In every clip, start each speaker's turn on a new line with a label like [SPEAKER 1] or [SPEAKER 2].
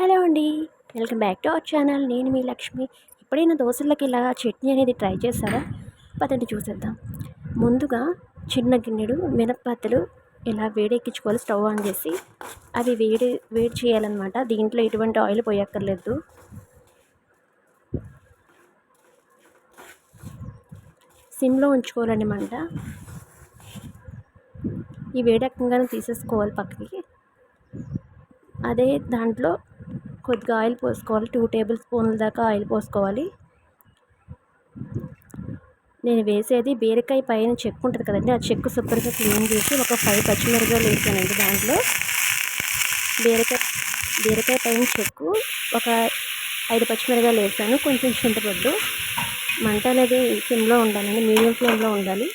[SPEAKER 1] Hello అండి. Welcome back to our channel. నేను మీ లక్ష్మి. ఎప్పుడైనా దోశలకి ఇలా చట్నీ అనేది ట్రై చేస్తారా? పదండి చూసేద్దాం. ముందుగా చిన్న గిన్నెడు మినప్పత్తులు ఇలా వేడెక్కించుకోవాలి స్టవ్ ఆన్ చేసి అవి వేడి వేడి చేయాలన్నమాట. దీంట్లో ఎటువంటి ఆయిల్ పోయక్కర్లేదు. సిమ్లో ఉంచుకోవాలన్నమాట. ఈ వేడెక్కగానే తీసేసుకోవాలి పక్కకి. అదే దాంట్లో కొద్దిగా ఆయిల్ పోసుకోవాలి. టూ టేబుల్ స్పూన్ల దాకా ఆయిల్ పోసుకోవాలి. నేను వేసేది బీరకాయ పైన చెక్కు ఉంటుంది కదండి ఆ చెక్కు శుభ్రంగా క్లీన్ చేసి ఒక ఫైవ్ పచ్చిమిరపకాయలు వేసానండి దాంట్లో. బీరకాయ బీరకాయ పైన చెక్కు ఒక ఐదు పచ్చిమిరపకాయలు వేసాను. కొంచెం చింతపండు మంట అనేది సిమ్లో ఉండాలండి మీడియం ఫ్లేమ్లో ఉండాలి.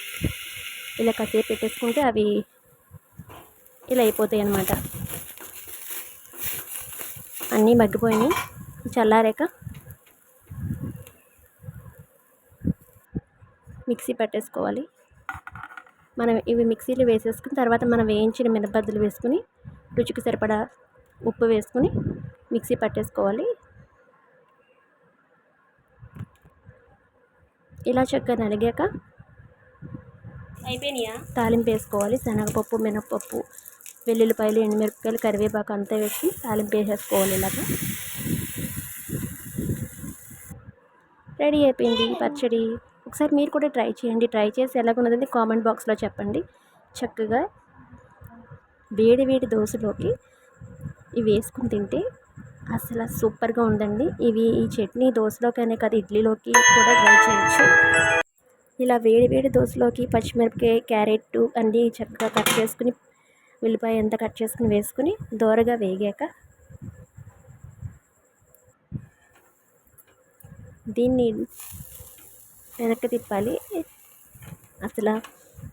[SPEAKER 1] ఇలా కాసేపు పెట్టేసుకుంటే అవి ఇలా అయిపోతాయి అన్నమాట అన్నీ మగ్గిపోయినాయి చల్లారాక మిక్సీ పట్టేసుకోవాలి. మనం ఇవి మిక్సీలో వేసేసుకుని తర్వాత మనం వేయించిన మినపద్దలు వేసుకుని రుచికి సరిపడా ఉప్పు వేసుకుని మిక్సీ పట్టేసుకోవాలి. ఇలా చక్కగా నలిగాక
[SPEAKER 2] అయిపోయినాయా?
[SPEAKER 1] తాలింపు వేసుకోవాలి. శనగపప్పు మినపప్పు వెల్లుల్లిపాయలు ఎండుమిరపకాయలు కరివేపాకు అంతా వేసి తాలింపు వేసేసుకోవాలి ఇలాగా. రెడీ అయిపోయింది పచ్చడి. ఒకసారి మీరు కూడా ట్రై చేయండి. ట్రై చేసి ఎలాగున్నది కామెంట్ బాక్స్లో చెప్పండి. చక్కగా వేడి వేడి దోశలోకి ఇవి వేసుకుని తింటే అసలు సూపర్గా ఉందండి. ఇవి ఈ చట్నీ దోశలోకైనా కాదు ఇడ్లీలోకి కూడా ట్రై చేయొచ్చు. ఇలా వేడి వేడి దోశలోకి పచ్చిమిరపకాయ క్యారెట్ అన్నీ చక్కగా కట్ చేసుకుని ఉల్లిపాయ ఎంత కట్ చేసుకుని వేసుకుని దోరగా వేగాక దీన్ని వెనక్కి తిప్పాలి. అసలు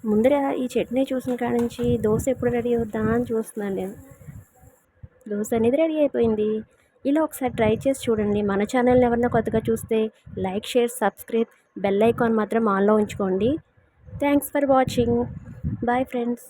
[SPEAKER 1] ముందర ఈ చట్నీ చూసిన కాడ నుంచి దోశ ఎప్పుడు రెడీ అవుద్దా అని చూస్తున్నాను నేను. దోశ అనేది రెడీ అయిపోయింది. ఇలా ఒకసారి ట్రై చేసి చూడండి. మన ఛానల్ని ఎవరన్నా కొత్తగా చూస్తే like share subscribe bell icon మాత్రం ఆన్లో ఉంచుకోండి. Thanks for watching. Bye friends.